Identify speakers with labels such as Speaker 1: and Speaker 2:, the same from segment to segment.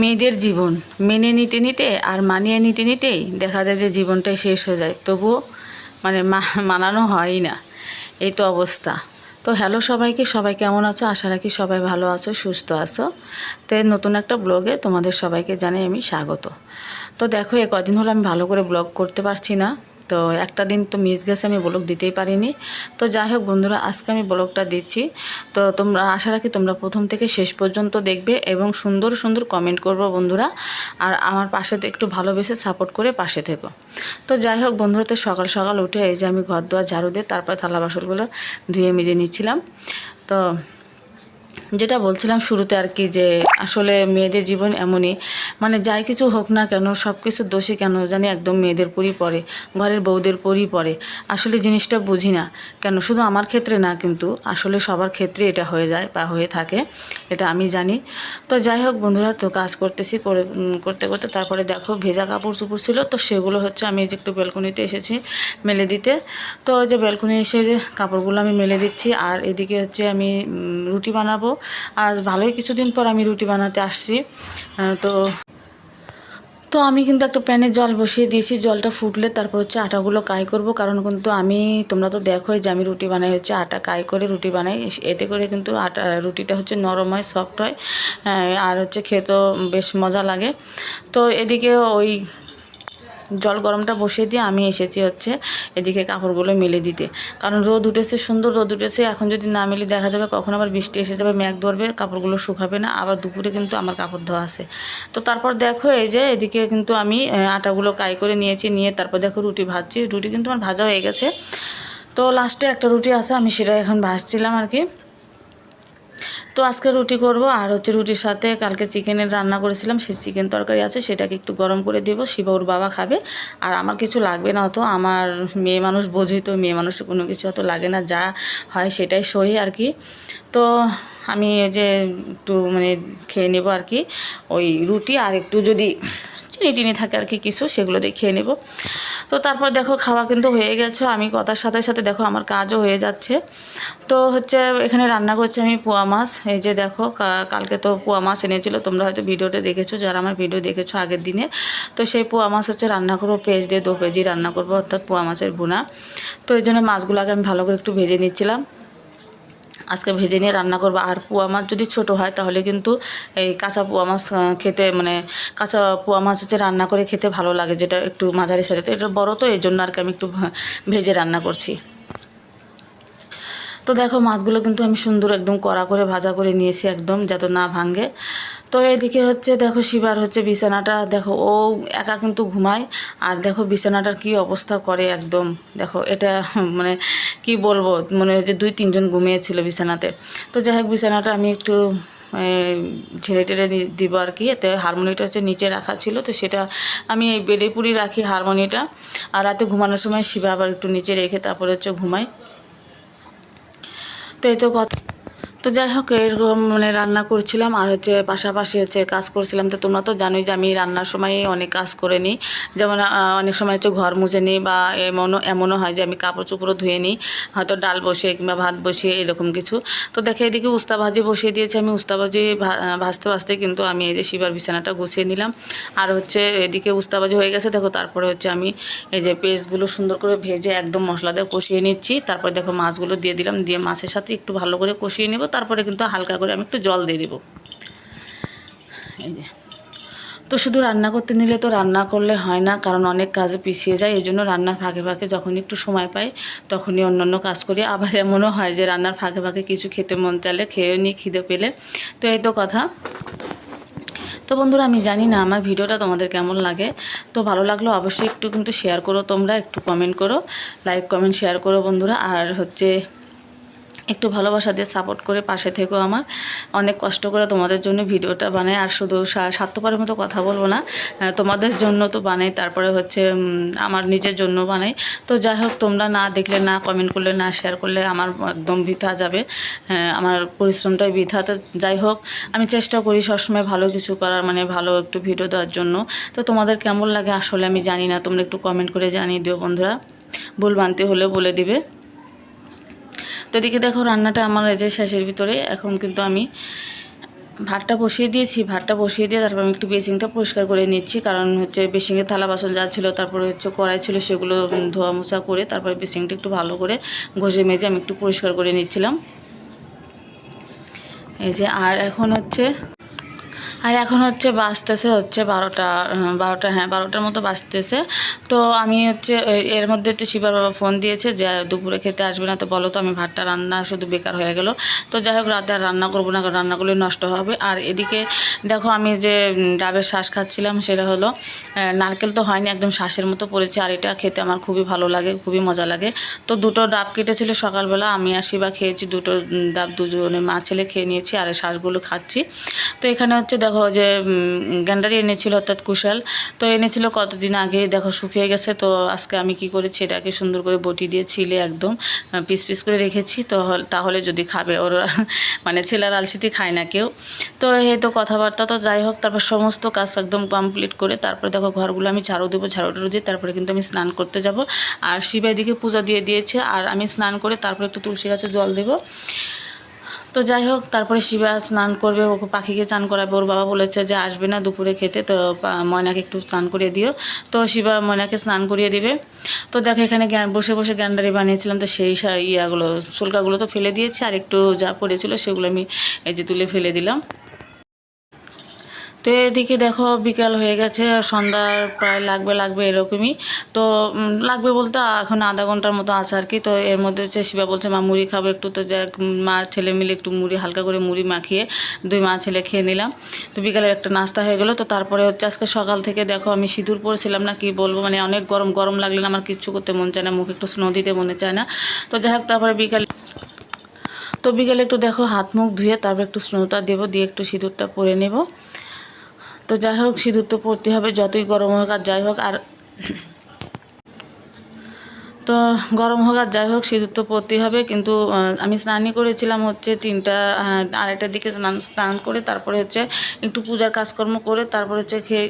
Speaker 1: মেয়েদের জীবন। মেনে নিতে নিতে আর মানিয়ে নিতে নিতেই দেখা যায় যে জীবনটাই শেষ হয়ে যায়। তবুও মানে মানানো হয়ই না। এই তো অবস্থা। তো হ্যালো সবাইকে, সবাই কেমন আছো? আশা রাখি সবাই ভালো আছো, সুস্থ আছো। তো নতুন একটা ব্লগে তোমাদের সবাইকে জানাই আমি স্বাগত। তো দেখো, এ কদিন হলো আমি ভালো করে ব্লগ করতে পারছি না। তো একটা দিন তো মিস গেছে, আমি ব্লগ দিতেই পারিনি। তো যাই হোক বন্ধুরা, আজকে আমি ব্লগটা দিচ্ছি। তো তোমরা, আশা রাখি তোমরা প্রথম থেকে শেষ পর্যন্ত দেখবে এবং সুন্দর সুন্দর কমেন্ট করব বন্ধুরা। আর আমার পাশে একটু ভালোবেসে সাপোর্ট করে পাশে থেকো। তো যাই হোক বন্ধুরা, তো সকাল সকাল উঠে এই যে আমি ঘর দুয়ার ঝাড়ু দিয়ে তারপর থালা বাসনগুলো ধুয়ে মেজে নিচ্ছিলাম। তো যেটা বলছিলাম শুরুতে আর কি যে আসলে মেয়েদের জীবন এমনই। মানে যাই কিছু হোক না কেন সব কিছু দোষী কেন জানি একদম মেয়েদের পরই পড়ে, ঘরের বউদের পরই পড়ে। আসলে জিনিসটা বুঝি না। কেন? শুধু আমার ক্ষেত্রে না কিন্তু, আসলে সবার ক্ষেত্রে এটা হয়ে যায় বা হয়ে থাকে, এটা আমি জানি। তো যাই হোক বন্ধুরা, তো কাজ করতেছি, করে করতে করতে তারপরে দেখো ভেজা কাপড় চুপড় ছিল, তো সেগুলো হচ্ছে আমি যে একটু ব্যালকনিতে এসেছি মেলে দিতে। তো যে ব্যালকনি এসে যে কাপড়গুলো আমি মেলে দিচ্ছি, আর এদিকে হচ্ছে আমি রুটি বানাবো আজ ভালোই কিছুদিন পর আমি রুটি বানাতে আসছি। তো তো আমি কিন্তু একটা প্যানে জল বসিয়ে দিয়েছি, জলটা ফুটলে তারপর হচ্ছে আটাগুলো কাই করব। কারণ কিন্তু আমি, তোমরা তো দেখোই যে আমি রুটি বানাই হচ্ছে, আটা কাই করে রুটি বানাই। এতে করে কিন্তু আটা, রুটিটা হচ্ছে নরম হয় সফট হয়। আর হচ্ছে খেতেও বেশ মজা লাগে। তো এদিকে ওই জল গরমটা বসিয়ে দিয়ে আমি এসেছি হচ্ছে এদিকে কাপড়গুলো মেলে দিতে। কারণ রোদ উঠেছে, সুন্দর রোদ উঠেছে। এখন যদি না মেলে দেখা যাবে কখন আবার বৃষ্টি এসে যাবে ম্যাঘ ধরবে, কাপড়গুলো শুকাবে না। আবার দুপুরে কিন্তু আমার কাপড় ধোয়া আছে। তো তারপর দেখো এই যে এদিকে কিন্তু আমি আটাগুলো কাই করে নিয়েছি, নিয়ে তারপর দেখো রুটি ভাজছি। রুটি কিন্তু আমার ভাজা হয়ে গেছে। তো লাস্টে একটা রুটি আছে, আমি সেটা এখন ভাজছিলাম আর কি। তো আজকে রুটি করব, আর হচ্ছে রুটির সাথে কালকে চিকেনের রান্না করেছিলাম, সেই চিকেন তরকারি আছে, সেটাকে একটু গরম করে দেব শিবাউর বাবা খাবে। আর আমার কিছু লাগবে না অত, আমার মেয়ে মানুষ বোঝই তো, মেয়ে মানুষের কোনো কিছু অত লাগে না, যা হয় সেটাই সহি আর কি। তো আমি যে একটু মানে খেয়ে নেব আর কি, ওই রুটি, আর একটু যদি চিনি টিনি থাকে আর কি কিছু, সেগুলো দেখিয়ে নেব। তো তারপর দেখো খাওয়া কিন্তু হয়ে গেছে, আমি কথার সাথে সাথে দেখো আমার কাজও হয়ে যাচ্ছে। তো হচ্ছে এখানে রান্না করছি আমি পোয়া মাছ, এই যে দেখো কালকে তো পোয়া মাছ এনেছিল, তোমরা হয়তো ভিডিওতে দেখেছ, যারা আমার ভিডিও দেখেছ আগের দিনে। তো সেই পোয়া মাছ হচ্ছে রান্না করব, পেঁয়াজ দিয়ে দু, পেঁয়াজি রান্না করব, অর্থাৎ পোয়া মাছের ভুনা। তো এই জন্য মাছগুলোকে আমি ভালো করে একটু ভেজে নিচ্ছিলাম। আজকে ভেজে নিয়ে রান্না করব। আর পোয়া মাছ যদি ছোট হয়, তাহলে কিন্তু এই কাঁচা পোয়া মাছ খেতে মানে কাঁচা পোয়া মাছ হচ্ছে রান্না করে খেতে ভালো লাগে, যেটা একটু মাঝারি সাইজে তো এটা বড় তো, এই জন্য আর কি আমি একটু ভেজে রান্না করছি। তো দেখো, মাছগুলো কিন্তু আমি সুন্দর একদম কড়া করে ভাজা করে নিয়েছি একদম, যাতে না ভাঙে। তো এদিকে হচ্ছে দেখো শিবার হচ্ছে বিছানাটা, দেখো ও একা কিন্তু ঘুমায়। আর দেখো বিছানাটার কি অবস্থা করে একদম। দেখো এটা মানে কি বলব, মনে হচ্ছে দুই, তিনজন ঘুমিয়েছিল বিছানাতে। তো যাই হোক, বিছানাটা আমি একটু ঝেড়ে টেড়ে দিব আর কি। এতে হারমোনিয়ামটা হচ্ছে নিচে রাখা ছিল, তো সেটা আমি এই বেডে পুরি রাখি হারমোনিয়ামটা আর রাতে ঘুমানোর সময় শিবা আবার একটু নিচে রেখে তারপরে হচ্ছে ঘুমাই তো এই তো কথা তো যাই হোক, এরকম মানে রান্না করছিলাম আর হচ্ছে পাশাপাশি হচ্ছে কাজ করছিলাম। তো তোমরা তো জানোই যে আমি রান্নার সময় অনেক কাজ করে নিই। যেমন অনেক সময় হচ্ছে ঘর মুছে নিই বা এমনও এমনও হয় যে আমি কাপড় চোপড়ও ধুয়ে নিই। হয়তো ডাল বসিয়ে কিংবা ভাত বসিয়ে এরকম কিছু। তো দেখে এদিকে উস্তা ভাজি বসিয়ে দিয়েছি আমি। উস্তা ভাজি ভাজতে ভাজতে কিন্তু আমি এই যে শিবার বিছানাটা গুছিয়ে নিলাম। আর হচ্ছে এদিকে উস্তা ভাজি হয়ে গেছে। দেখো, তারপরে হচ্ছে আমি এই যে পেস্টগুলো সুন্দর করে ভেজে একদম মশলা দিয়ে কষিয়ে নিচ্ছি। তারপর দেখো মাছগুলো দিয়ে দিলাম। দিয়ে মাছের সাথে একটু ভালো করে কষিয়ে নেব। তারপরে কিন্তু হালকা করে আমি একটু জল দিয়ে দেবো। এই যে। তো শুধু রান্না করতে নিলে তো রান্না করলে হয় না, কারণ অনেক কাজে পিছিয়ে যায় এই জন্য রান্নার ফাঁকে ফাঁকে যখন একটু সময় পাই, তখনই অন্যান্য কাজ করি। আবার এমনও হয় যে রান্নার ফাঁকে ফাঁকে কিছু খেতে মন চালে খেয়েও নিই, খিদে পেলে। তো এই তো কথা। তো বন্ধুরা, আমি জানি না আমার ভিডিওটা তোমাদের কেমন লাগে। তো ভালো লাগল অবশ্যই একটু কিন্তু শেয়ার করো তোমরা, একটু কমেন্ট করো লাইক কমেন্ট শেয়ার করো বন্ধুরা। আর হচ্ছে একটু ভালোবাসা দিয়ে সাপোর্ট করে পাশে থেকেও আমার। অনেক কষ্ট করে তোমাদের জন্য ভিডিওটা বানাই আর শুধু স্বার্থপরের মতো কথা বলব না। তোমাদের জন্য তো বানাই তারপরে হচ্ছে আমার নিজের জন্য বানাই। তো যাই হোক তোমরা না দেখলে না কমেন্ট করলে না শেয়ার করলে আমার একদম বৃথা যাবে। হ্যাঁ, আমার পরিশ্রমটাই বৃথা। তো যাই হোক আমি চেষ্টা করি সবসময় ভালো কিছু করার মানে ভালো একটু ভিডিও দেওয়ার জন্য। তো তোমাদের কেমন লাগে? আসলে আমি জানি না তোমরা একটু কমেন্ট করে জানিয়ে দিও বন্ধুরা। ভুল বানতে হলে বলে দিবে। তো এদিকে দেখো রান্নাটা আমার এই যে শেষের ভিতরে, এখন কিন্তু আমি ভাতটা বসিয়ে দিয়েছি, ভাতটা বসিয়ে দিয়ে তারপর আমি একটু বেসিংটা পরিষ্কার করে নিচ্ছি, কারণ হচ্ছে বেসিংয়ে থালা বাসন যা ছিল, তারপরে হচ্ছে কড়াই ছিল, সেগুলো ধোয়া মোছা করে তারপরে বেসিংটা একটু ভালো করে ঘষে মেজে আমি একটু পরিষ্কার করে নিচ্ছিলাম। এই যে, আর এখন হচ্ছে আর এখন হচ্ছে বাঁচতেছে হচ্ছে বারোটা বারোটা হ্যাঁ বারোটার মতো বাজতেছে। তো আমি হচ্ছে এর মধ্যে হচ্ছে শিবার বাবা ফোন দিয়েছে যে, দুপুরে খেতে আসবে না তো বলো তো, আমি ভাতটা রান্না শুধু বেকার হয়ে গেল। তো যাই হোক, রাতে আর রান্না করব না, কারণ রান্নাগুলো নষ্ট হবে। আর এদিকে দেখো, আমি যে ডাবের শ্বাস খাচ্ছিলাম, সেটা হলো নারকেল তো হয়নি, একদম শ্বাসের মতো পড়েছে। আর এটা খেতে আমার খুবই ভালো লাগে, খুবই মজা লাগে। তো দুটো ডাব কেটেছিল সকালবেলা, আমি আর শিবা খেয়েছি দুটো ডাব দুজনে, মা ছেলে খেয়ে নিয়েছি, আর শ্বাসগুলো খাচ্ছি। তো এখানে হচ্ছে দেখো যে গ্যান্ডারি এনেছিল অর্থাৎ কুশাল। তো এনেছিল কতদিন আগে? দেখো, শুকিয়ে গেছে। তো আজকে আমি কি করেছি? এটাকে সুন্দর করে বটি দিয়ে ছিলে একদম পিস পিস করে রেখেছি। তো হল- তাহলে যদি খাবে, ওর মানে ছেলের আলসিতে খায় না কেউ। তো এই তো কথাবার্তা তো যাই হোক, তারপর সমস্ত কাজ একদম কমপ্লিট করে তারপরে দেখো, ঘরগুলো আমি ঝাড়ু দেবো ঝাড়ু টাড়ু দিয়ে তারপরে কিন্তু আমি স্নান করতে যাব। আর শিবাই দিকে পূজা দিয়ে দিয়েছে। আর আমি স্নান করে তারপরে একটু তুলসী গাছে জল দেবো। তো যাই হোক, তারপরে শিবা স্নান করবে ওকে পাখিকে চান করাবে। ওর বাবা বলেছে যে, আসবে না দুপুরে খেতে, তো ময়নাকে একটু স্নান করিয়ে দিও। তো শিবা ময়নাকে স্নান করিয়ে দিবে। তো দেখো, এখানে বসে বসে গ্যান্ডারি বানিয়েছিলাম, তো সেই ইয়াগুলো, চুলকাগুলো তো ফেলে দিয়েছি, আর একটু যা পড়েছিল সেগুলো আমি এই যে তুলে ফেলে দিলাম। তো এদিকে দেখো বিকাল হয়ে গেছে সন্ধ্যার প্রায় লাগবে লাগবে এরকমই। তো লাগবে বলতে এখন আধা ঘণ্টার মতো আছে আর কি। তো এর মধ্যে হচ্ছে শিবা বলছে, মা, মুড়ি খাব একটু। তো যাক, মা, ছেলে মিলে একটু মুড়ি, হালকা করে মুড়ি মাখিয়ে দুই মা ছেলে খেয়ে নিলাম। তো বিকালের একটা নাস্তা হয়ে গেলো। তো তারপরে হচ্ছে আজকে সকাল থেকে দেখো আমি সিঁদুর পরেছিলাম না, কি বলব? মানে অনেক গরম গরম লাগলে না আমার কিচ্ছু করতে মন চায় না, মুখে একটু স্নো দিতে মনে চায় না। তো যাই হোক, তারপরে বিকাল তো বিকেলে একটু দেখো হাত মুখ ধুয়ে তারপর একটু স্নোটা দেবো, দিয়ে একটু সিঁদুরটা পরে নেব। তো যাই হোক সিঁদুর তো পড়তে হবে যতই গরম হোক আর যাই হোক আর তো গরম হোক আর যাই হোক সিঁদুর তো পরতেই হবে। কিন্তু আমি স্নানই করেছিলাম হচ্ছে তিনটা আড়াইটার দিকে স্নান স্নান করে তারপরে হচ্ছে একটু পূজার কাজকর্ম করে তারপরে হচ্ছে খেয়ে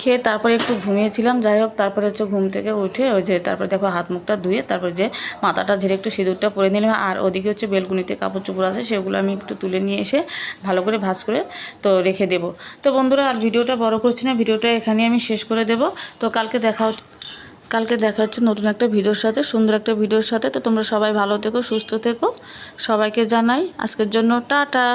Speaker 1: খেয়ে তারপরে একটু ঘুমিয়েছিলাম। যাই হোক, তারপরে হচ্ছে ঘুম থেকে উঠে ওই যে তারপরে দেখো হাত মুখটা ধুয়ে তারপরে যে মাথাটা ঝেড়ে একটু সিঁদুরটা পরে নিলাম। আর ওদিকে হচ্ছে বেলকুনিতে কাপড় চোপড় আছে, সেগুলো আমি একটু তুলে নিয়ে এসে ভালো করে ভাঁজ করে তো রেখে দেব। তো বন্ধুরা, আর ভিডিওটা বড় করছি না, ভিডিওটা এখানে আমি শেষ করে দেব। তো কালকে দেখা হচ্ছে কালকে দেখা হচ্ছে নতুন একটা ভিডিওর সাথে, সুন্দর একটা ভিডিওর সাথে। তো তোমরা সবাই ভালো থেকো, সুস্থ থেকো। সবাইকে জানাই আজকের জন্য টাটা।